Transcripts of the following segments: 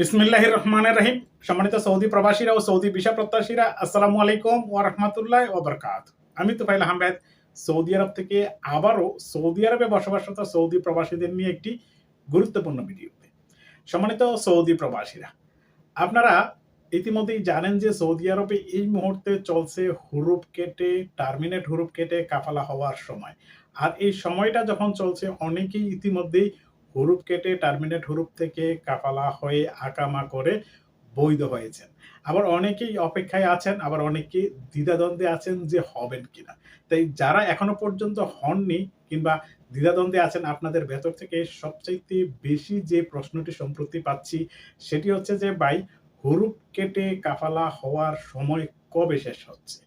বিসমিল্লাহ রহমানের রহিম সম্মানিত সৌদি প্রবাসীরা ও সৌদি ভিসা প্রত্যাশীরা, আসসালামু আলাইকুম ও রহমতুল্লাহ ওবরকাত আমি তুফাইল আহমেদ, সৌদি আরব থেকে আবারও সৌদি আরবে বসবাসরত সৌদি প্রবাসীদের নিয়ে একটি গুরুত্বপূর্ণ ভিডিওতে সম্মানিত সৌদি প্রবাসীরা, আপনারা ইতিমধ্যেই জানেন যে সৌদি আরবে এই মুহূর্তে চলছে হুরুপ কেটে, টার্মিনেট হুরুপ কেটে কাফালা হওয়ার সময়। আর এই সময়টা যখন চলছে, অনেকেই ইতিমধ্যেই হুরুপ কেটে টার্মিনেট হুরুপ থেকে কাফালা হয়ে আকামা করে বৈধ হয়েছেন। আবার অনেকেই অপেক্ষায় আছেন, আবার অনেকেই দ্বিধাদ্বন্দ্বে আছেন যে হবেন কিনা। তাই যারা এখনও পর্যন্ত হননি কিংবা দ্বিধাদ্বন্দ্বে আছেন, আপনাদের ভেতর থেকে সবচাইতে বেশি যে প্রশ্নটি সম্প্রতি পাচ্ছি, সেটি হচ্ছে যে, ভাই, হুরুপ কেটে কাফালা হওয়ার সময় কবে শেষ হচ্ছে?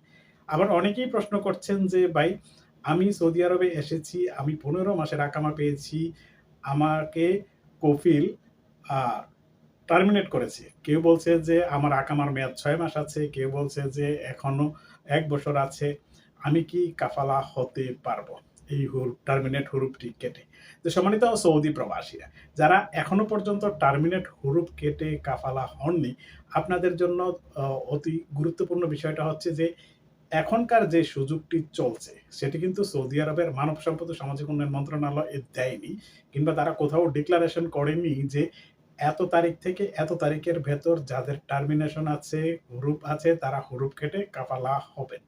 আবার অনেকেই প্রশ্ন করছেন যে, ভাই, আমি সৌদি আরবে এসেছি, আমি পনেরো মাসের আকামা পেয়েছি আমাকে কফিল টার্মিনেট করেছে। কেউ বলছে যে, আমার আকামার মেয়াদ ছয় মাস আছে। কেউ বলছে যে, এখনও এক বছর আছে। আমি কি কাফালা হতে পারব? এই হুরুপ টার্মিনেট হুরুপটি কেটে। তো সম্মানিত সৌদি প্রবাসীরা, যারা এখনও পর্যন্ত টার্মিনেট হুরুপ কেটে কাফালা হননি, আপনাদের জন্য অতি গুরুত্বপূর্ণ বিষয়টা হচ্ছে যে এখনকার যে সুযোগটি চলছে, সেটি কিন্তু সৌদি আরবের মানব সম্পদ ও সামাজিক উন্নয়ন মন্ত্রণালয় দেয়নি, কিংবা তারা কোথাও ডিক্লারেশন করেনি যে এত তারিখ থেকে এত তারিখের ভেতর যাদের টার্মিনেশন আছে, হুরুপ আছে, তারা হুরুপ কেটে কাফালা হবেন।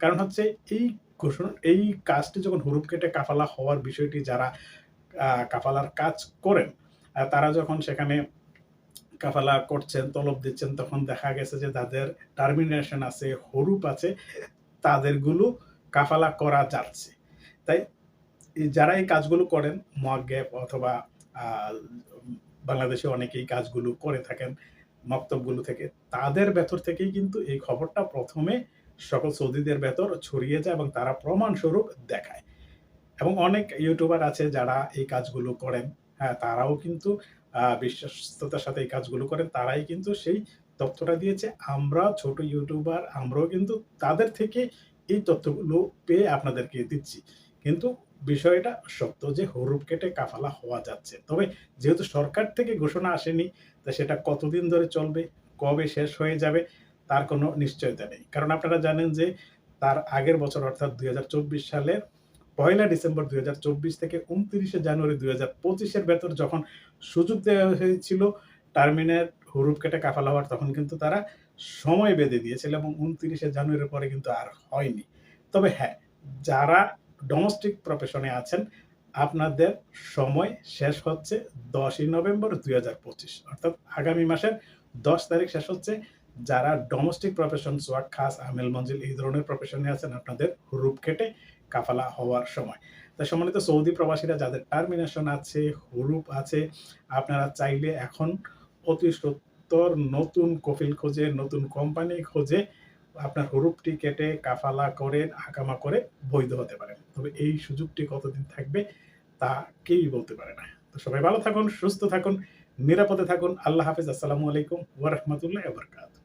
কারণ হচ্ছে এই ঘোষণা, এই কাজটি যখন হুরুপ কেটে কাফালা হওয়ার বিষয়টি যারা কাফালার কাজ করেন তারা যখন সেখানে কাফালা করছেন, তলব দিচ্ছেন, তখন দেখা গেছে যে তাদের টার্মিনেশন আছে, হরুপ আছে, তাদেরগুলো কাফালা করা যাচ্ছে। তাই যারা এই কাজগুলো করেন মোয়াগ্গেব অথবা বাংলাদেশে অনেকেই কাজগুলো করে থাকেন, মক্তবগুলো থেকে, তাদের ভেতর থেকেই কিন্তু এই খবরটা প্রথমে সকল সৌদিদের ভেতর ছড়িয়ে যায় এবং তারা প্রমাণস্বরূপ দেখায়। এবং অনেক ইউটিউবার আছে যারা এই কাজগুলো করেন হ্যাঁ তারাও কিন্তু বিশ্বস্ততার সাথে এই কাজগুলো করেন, তারাই কিন্তু সেই তথ্যটা দিয়েছে। আমরা ছোট ইউটিউবার, আমরাও কিন্তু তাদের থেকে এই তথ্যগুলো পেয়ে আপনাদেরকে দিচ্ছি। কিন্তু বিষয়টা সত্য যে হরুপ কেটে কাফালা হওয়া যাচ্ছে। তবে যেহেতু সরকার থেকে ঘোষণা আসেনি, তা সেটা কতদিন ধরে চলবে, কবে শেষ হয়ে যাবে, তার কোনো নিশ্চয়তা নেই। কারণ আপনারা জানেন যে তার আগের বছর, অর্থাৎ দুই হাজার চব্বিশ সালের পয়লা ডিসেম্বর দুই হাজার চব্বিশ থেকে উনত্রিশে জানুয়ারি দুই হাজার পঁচিশের ভেতর যখন সুযোগ দেওয়া হয়েছিল টার্মিনেট হুরুপ কেটে কাফাল হওয়ার, তখন কিন্তু তারা সময় বেঁধে দিয়েছিল এবং উনত্রিশে জানুয়ারির পরে কিন্তু আর হয়নি। তবে হ্যাঁ যারা ডোমেস্টিক প্রফেশনে আছেন, আপনাদের সময় শেষ হচ্ছে দশই নভেম্বর দুই হাজার পঁচিশ, অর্থাৎ আগামী মাসের দশ তারিখ শেষ হচ্ছে। যারা ডোমেস্টিক প্রফেশন সোয়াক খাস আমেল মঞ্জিল এই ধরনের প্রফেশনে আছেন, আপনাদের হুরুপ কেটে কাফালা হওয়ার সময়। তাই সম্মানিত সৌদি প্রবাসীরা যাদের টার্মিনেশন আছে, হুরুপ আছে, আপনারা চাইলে এখন অতি সত্তর নতুন কফিল খোঁজে, নতুন কোম্পানি খোঁজে আপনার হুরুপটি কেটে কাফালা করে আকামা করে বৈধ হতে পারেন। তবে এই সুযোগটি কতদিন থাকবে তা কেউই বলতে পারে না। তো সবাই ভালো থাকুন, সুস্থ থাকুন, নিরাপদে থাকুন। আল্লাহ হাফিজ। আসসালামু আলাইকুম ওয়া রাহমাতুল্লাহি ওয়া বারাকাতুহু।